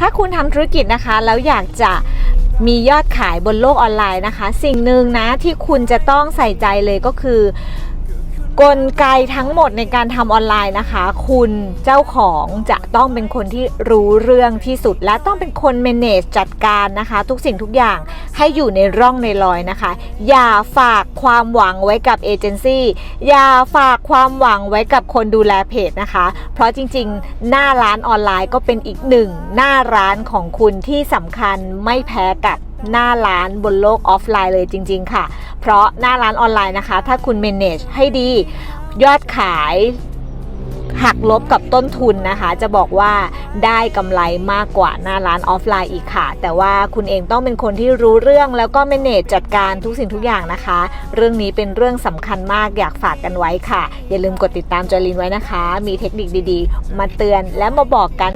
ถ้าคุณทำธุรกิจนะคะแล้วอยากจะมียอดขายบนโลกออนไลน์นะคะ สิ่งหนึ่งนะที่คุณจะต้องใส่ใจเลยก็คือ กลไกทั้งหมดในการทำออนไลน์นะคะ คุณเจ้าของจะต้องเป็นคนที่รู้เรื่องที่สุด และต้องเป็นคน manage จัดการนะคะ ทุกสิ่งทุกอย่างให้อยู่ในร่องในรอยนะคะ อย่าฝากความหวังไว้กับเอเจนซี่อย่าฝากความหวังไว้กับคนดูแลเพจนะคะ เพราะจริงๆ หน้าร้านออนไลน์ก็เป็นอีกหนึ่งหน้าร้านของคุณที่สำคัญไม่แพ้กับ หน้าร้านบนโลกออฟไลน์เลยจริง ๆ ค่ะ เพราะหน้าร้านออนไลน์นะคะ ถ้าคุณ manage ให้ดียอดขายหักลบกับต้นทุนนะคะ จะบอกว่าได้กำไรมากกว่าหน้าร้านออฟไลน์อีกค่ะ แต่ว่าคุณเองต้องเป็นคนที่รู้เรื่องแล้วก็ manage จัดการทุกสิ่งทุกอย่างนะคะ เรื่องนี้เป็นเรื่องสำคัญมากอยากฝากกันไว้ค่ะ อย่าลืมกดติดตามจอลินไว้นะคะ มีเทคนิคดีๆ มาเตือนและมาบอกกัน